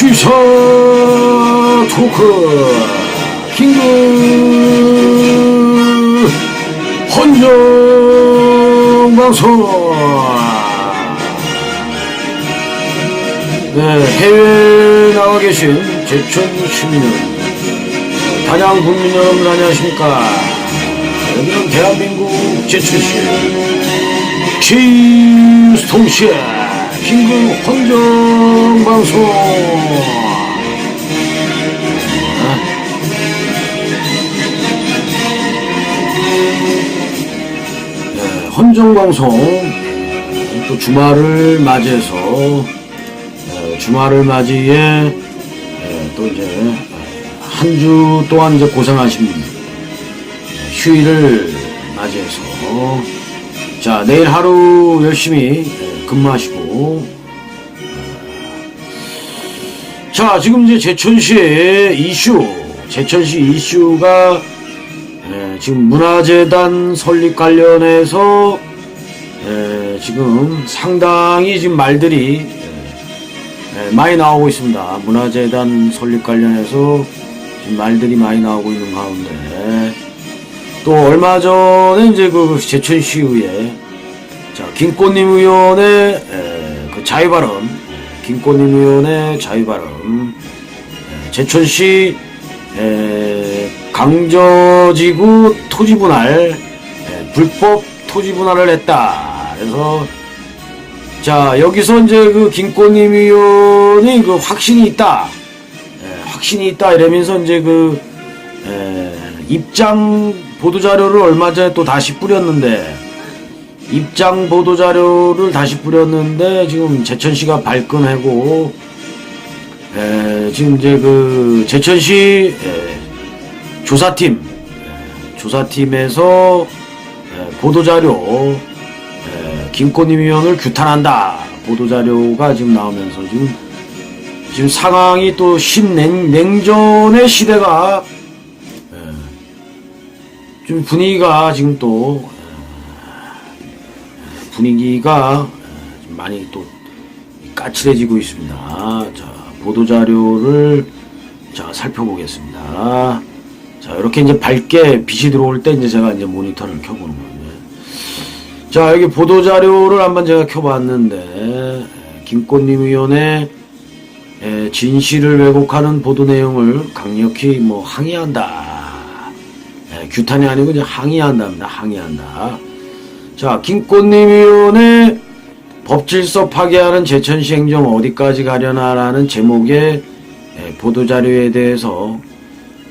시사 토크 긴급 헌정 방송. 네, 해외에 나와 계신 제천 시민 단양 국민 여러분 안녕하십니까? 여기는 대한민국 제천시 키스통시의 긴급 헌정 방송. 네, 헌정 방송. 또 주말을 맞이해서 어, 주말을 맞이해 예, 또 이제 한 주 동안 이제 고생하신 휴일을 맞이해서 자 내일 하루 열심히 예, 근무하시고 어, 자 지금 이제 제천시의 이슈 제천시 이슈가 예, 지금 문화재단 설립 관련해서 예, 지금 상당히 지금 말들이 예, 많이 나오고 있습니다. 문화재단 설립 관련해서 말들이 많이 나오고 있는 가운데 또 얼마 전에 이제 그 제천시 의회 자 김꽃님 의원의 에, 그 자유 발언 김꽃님 의원의 자유 발언 에, 제천시 에, 강저지구 토지 분할 에, 불법 토지 분할을 했다. 그래서 자 여기서 이제 그 김꽃님 의원이 그 확신이 있다. 에, 확신이 있다 이러면서 이제 그 에, 입장 보도 자료를 얼마 전에 또 다시 뿌렸는데 입장 보도 자료를 다시 뿌렸는데 지금 제천시가 발끈하고 에, 지금 이제 그 제천시 에, 조사팀 에, 조사팀에서 에, 보도 자료 에, 김꽃님 의원을 규탄한다. 보도 자료가 지금 나오면서 지금 지금 상황이 또 신냉 냉전의 시대가 에, 좀 분위기가 지금 또 에, 분위기가 많이 또 까칠해지고 있습니다. 자 보도 자료를 자 살펴보겠습니다. 자 이렇게 이제 밝게 빛이 들어올 때 이제 제가 이제 모니터를 켜보는 거예요. 자 여기 보도 자료를 한번 제가 켜봤는데 의원의 에, 진실을 왜곡하는 보도 내용을 강력히 뭐 항의한다. 에, 규탄이 아니고 이제 항의한답니다. 항의한다. 자 김꽃님 의원의 법질서 파괴하는 제천시 행정 어디까지 가려나라는 제목의 에, 보도 자료에 대해서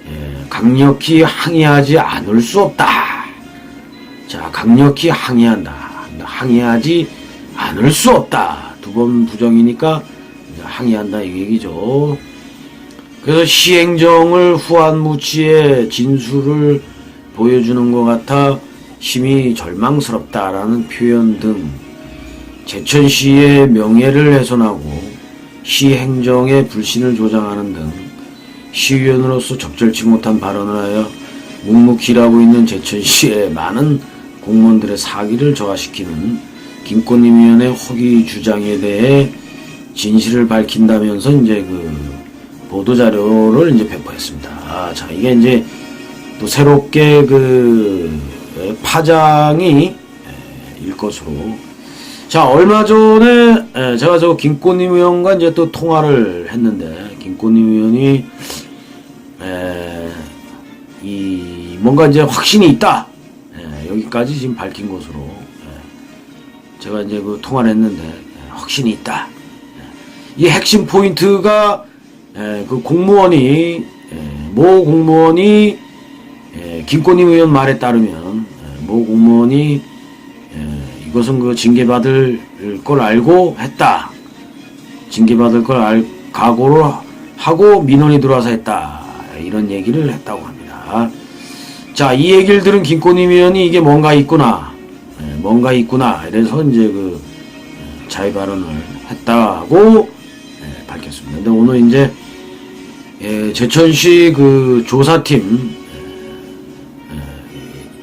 에, 강력히 항의하지 않을 수 없다. 자, 강력히 항의한다. 항의하지 않을 수 없다. 두 번 부정이니까 항의한다 이 얘기죠. 그래서 시행정을 후한무치의 진술을 보여주는 것 같아 심히 절망스럽다라는 표현 등 제천 시의 명예를 훼손하고 시 행정의 불신을 조장하는 등 시의원으로서 적절치 못한 발언을 하여 묵묵히 일하고 있는 제천 시의 많은 공무원들의 사기를 저하시키는 김꽃님 의원의 허위 주장에 대해 진실을 밝힌다면서 이제 그 보도 자료를 이제 배포했습니다. 아, 자 이게 이제 또 새롭게 그 에, 파장이 에, 일 것으로 자 얼마 전에 에, 제가 저 김꽃님 의원과 이제 또 통화를 했는데 김꽃님 의원이 에, 이 뭔가 이제 확신이 있다. 예, 여기까지 지금 밝힌 것으로 예, 제가 이제 그 통화를 했는데 예, 확신이 있다. 예, 이 핵심 포인트가 예, 그 공무원이 예, 모 공무원이 예, 김꽃님 의원 말에 따르면 예, 모 공무원이 예, 이것은 그 징계받을 걸 알고 했다. 징계받을 걸 알, 각오를 하고 민원이 들어와서 했다. 이런 얘기를 했다고 합니다. 자, 이 얘기를 들은 김꽃님 의원이 이게 뭔가 있구나. 예, 뭔가 있구나. 이래서 이제 그 예, 자유 발언을 했다고 예, 밝혔습니다. 근데 오늘 이제 예, 제천시 그 조사팀 예,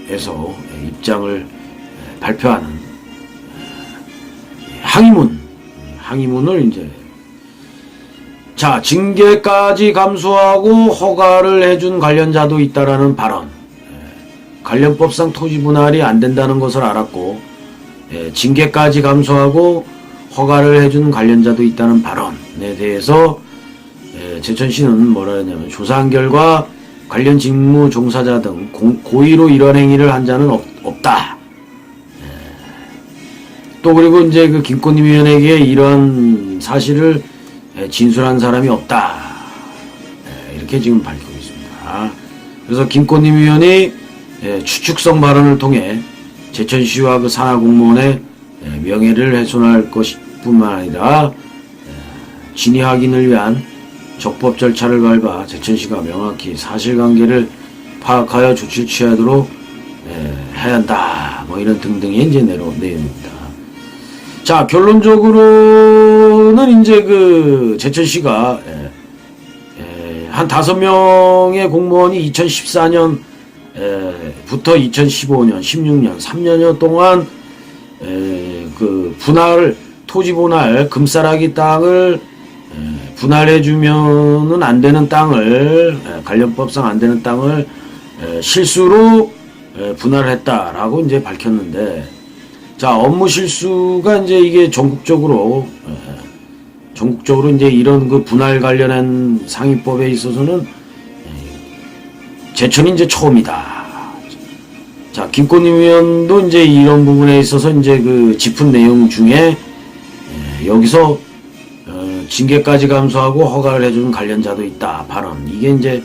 에서 예, 입장을 예, 발표하는 예, 항의문 항의문을 이제 자, 징계까지 감수하고 허가를 해준 관련자도 있다라는 발언. 예, 관련법상 토지 분할이 안 된다는 것을 알았고, 예, 징계까지 감수하고 허가를 해준 관련자도 있다는 발언에 대해서 예, 제천시는 뭐라 했냐면 조사한 결과 관련 직무 종사자 등 공- 고의로 이런 행위를 한 자는 없, 없다. 예. 또 그리고 이제 그 김건희 위원에게 이런 사실을 예, 진술한 사람이 없다. 예, 이렇게 지금 밝히고 있습니다. 그래서 김건희 위원이 예, 추측성 발언을 통해 제천시와 그 산하 공무원의 예, 명예를 훼손할 것뿐만 아니라 예, 진위 확인을 위한 적법 절차를 밟아 제천 시가 명확히 사실관계를 파악하여 조치를 취하도록 예, 해야 한다. 뭐 이런 등등의 이제 내로 내용입니다. 자 결론적으로는 이제 그 제천 시가 예, 예, 한 다섯 명의 공무원이 2014년 부터 2015년, 16년, 3년여 동안 에, 그 분할 토지 분할 금싸라기 땅을 에, 분할해 주면은 안 되는 땅을 에, 관련법상 안 되는 땅을 에, 실수로 에, 분할했다라고 이제 밝혔는데 자 업무 실수가 이제 이게 전국적으로 에, 전국적으로 이제 이런 그 분할 관련한 상위법에 있어서는 제천이 이제 처음이다. 자, 김건희 의원도 이제 이런 부분에 있어서 이제 그 짚은 내용 중에 에, 여기서 어, 징계까지 감수하고 허가를 해주는 관련자도 있다. 발언. 이게 이제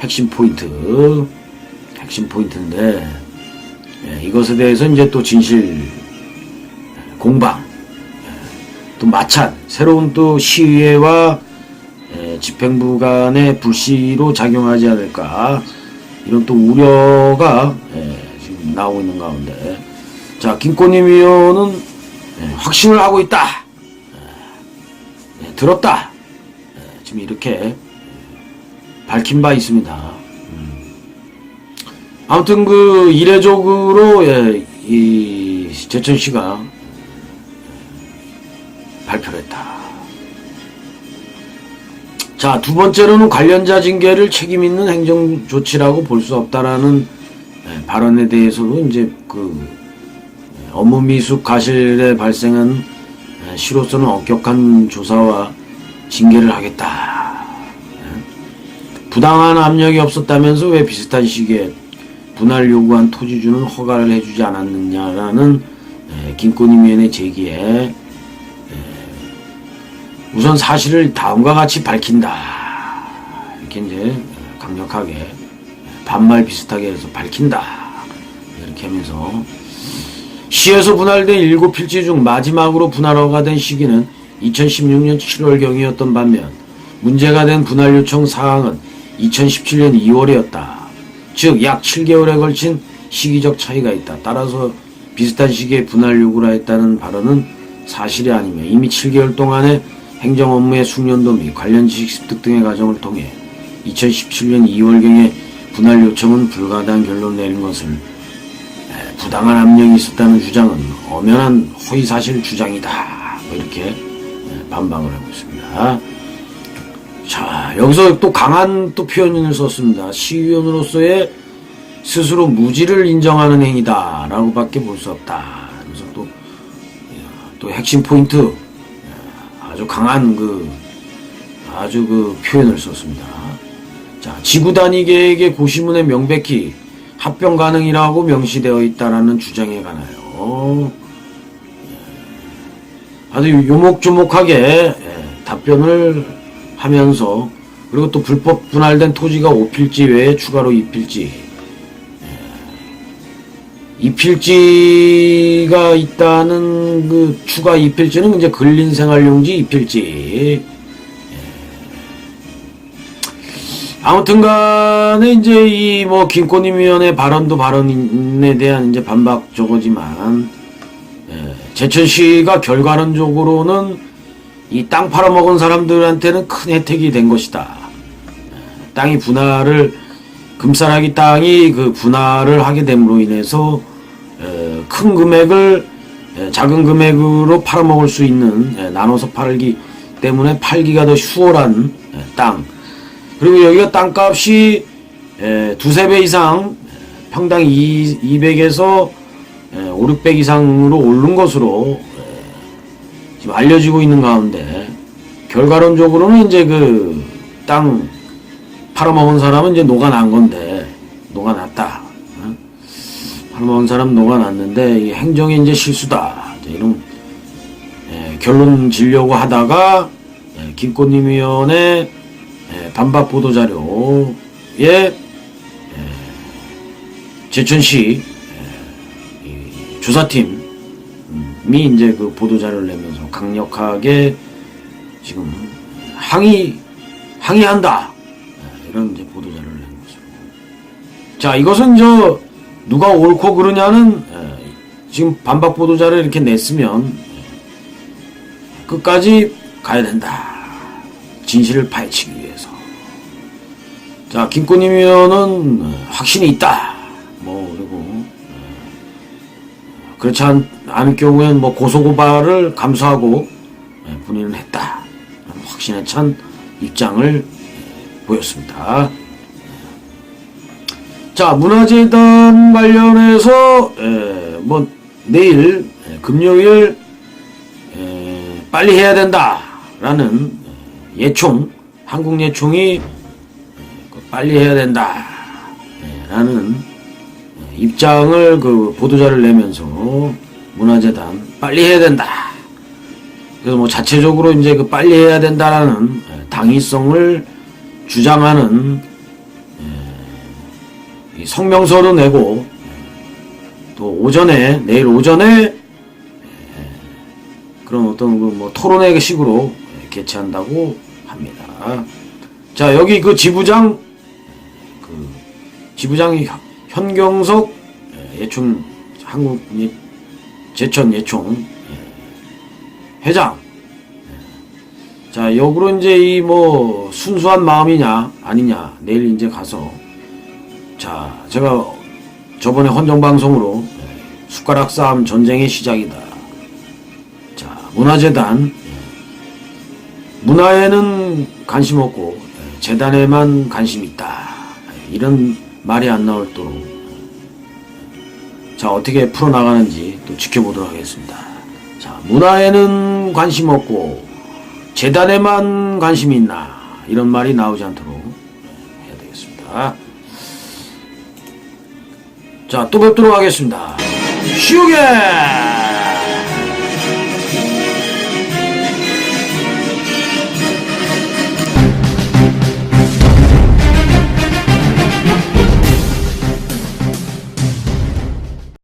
핵심 포인트. 핵심 포인트인데 예, 이것에 대해서 이제 또 진실 공방 예, 또 마찬 새로운 또 시의회와 예, 집행부 간의 불씨로 작용하지 않을까. 이런 또 우려가 예, 지금 나오고 있는 가운데. 자 김건희 위원은 예, 확신을 하고 있다. 예, 예, 들었다. 예, 지금 이렇게 예, 밝힌 바 있습니다. 음. 아무튼 그 이례적으로 예, 이 제천시가 발표를 했다. 자, 두 번째로는 관련자 징계를 책임 있는 행정 조치라고 볼 수 없다라는 예, 발언에 대해서도 이제 그 예, 업무 미숙 과실에 발생한 예, 시로서는 엄격한 조사와 징계를 하겠다. 예. 부당한 압력이 없었다면서 왜 비슷한 시기에 분할 요구한 토지주는 허가를 해주지 않았느냐라는 예, 김건희 위원의 제기에 우선 사실을 다음과 같이 밝힌다. 이렇게 이제 강력하게 반말 비슷하게 해서 밝힌다. 이렇게 하면서 시에서 분할된 일곱 필지 중 마지막으로 분할허가 된 시기는 2016년 7월경이었던 반면 문제가 된 분할 요청 사항은 2017년 2월이었다. 즉 약 7개월에 걸친 시기적 차이가 있다. 따라서 비슷한 시기에 분할 요구를 했다는 발언은 사실이 아니며 이미 7개월 동안의 행정 업무의 숙련도 및 관련 지식 습득 등의 과정을 통해 2017년 2월경에 분할 요청은 불가하다는 결론을 내린 것을 에, 부당한 압력이 있었다는 주장은 엄연한 허위사실 주장이다. 뭐 이렇게 에, 반박을 하고 있습니다. 자, 여기서 또 강한 또 표현을 썼습니다. 시의원으로서의 스스로 무지를 인정하는 행위다. 라고 밖에 볼 수 없다. 그래서 또, 또 핵심 포인트, 아주 강한 그 아주 그 표현을 썼습니다. 자, 지구 단위 계획의 고시문에 명백히 합병 가능이라고 명시되어 있다라는 주장에 관하여. 예, 아주 요목조목하게 예, 답변을 하면서 그리고 또 불법 분할된 토지가 5필지 외에 추가로 2필지. 이필지가 있다는 그 추가 이필지는 이제 근린생활용지 이필지. 아무튼 간에 이제 이 뭐 김건희 위원의 발언도 발언에 대한 이제 반박 저거지만 예, 제천 시가 결과론적으로는 이 땅 팔아먹은 사람들한테는 큰 혜택이 된 것이다. 예, 땅이 분할을 금싸라기 땅이 그 분할을 하게 됨으로 인해서 에, 큰 금액을 에, 작은 금액으로 팔아먹을 수 있는 에, 나눠서 팔기 때문에 팔기가 더 수월한 땅. 그리고 여기가 땅값이 에, 두세 배 이상 평당 2, 200에서 5, 600 이상으로 오른 것으로 에, 지금 알려지고 있는 가운데 결과론적으로는 이제 그 땅 팔아먹은 사람은 이제 녹아난 건데 녹아났다. 어? 팔아먹은 사람 녹아났는데 이 행정이 이제 실수다. 이제 이런 에, 결론 지려고 하다가 에, 김꽃님 위원회 에, 반박 보도 자료에 에, 제천시 에, 이 조사팀이 이제 그 보도 자료를 내면서 강력하게 지금 항의 항의한다 에, 이런 이제 보도 자료를 낸 거죠. 자 이것은 저 누가 옳고 그러냐는 에, 지금 반박 보도 자료 이렇게 냈으면 에, 끝까지 가야 된다. 진실을 파헤치기. 자, 어, 확신이 있다. 뭐, 그리고, 어, 그렇지 않, 않을 경우엔 뭐 고소고발을 감수하고 예, 본인은 했다. 라는 확신에 찬 입장을 예, 보였습니다. 자, 문화재단 관련해서, 에, 뭐, 내일, 에, 금요일, 에, 빨리 해야 된다 라는 예총, 한국 예총이 그 빨리 해야 된다 라는 입장을 그 보도자를 내면서 문화재단 빨리 해야 된다. 그래서 뭐 자체적으로 이제 그 빨리 해야 된다라는 당위성을 주장하는 이 성명서도 내고 또 오전에 내일 오전에 그런 어떤 그 뭐 토론회 식으로 개최한다고 합니다. 자 여기 그 지부장 그 지부장이 현- 현경석 예총 한국 예- 제천 예총 예, 회장. 자 역으로 이제 이 뭐 순수한 마음이냐 아니냐 내일 이제 가서 자 제가 저번에 헌정 방송으로 숟가락 싸움 전쟁의 시작이다. 자 문화재단 문화에는 관심 없고 재단에만 관심 있다. 이런 말이 안 나올 도록 자 어떻게 풀어나가는지 또 지켜보도록 하겠습니다. 자 문화에는 관심 없고 재단에만 관심이 있나 이런 말이 나오지 않도록 해야 되겠습니다. 자 또 뵙도록 하겠습니다. 시우게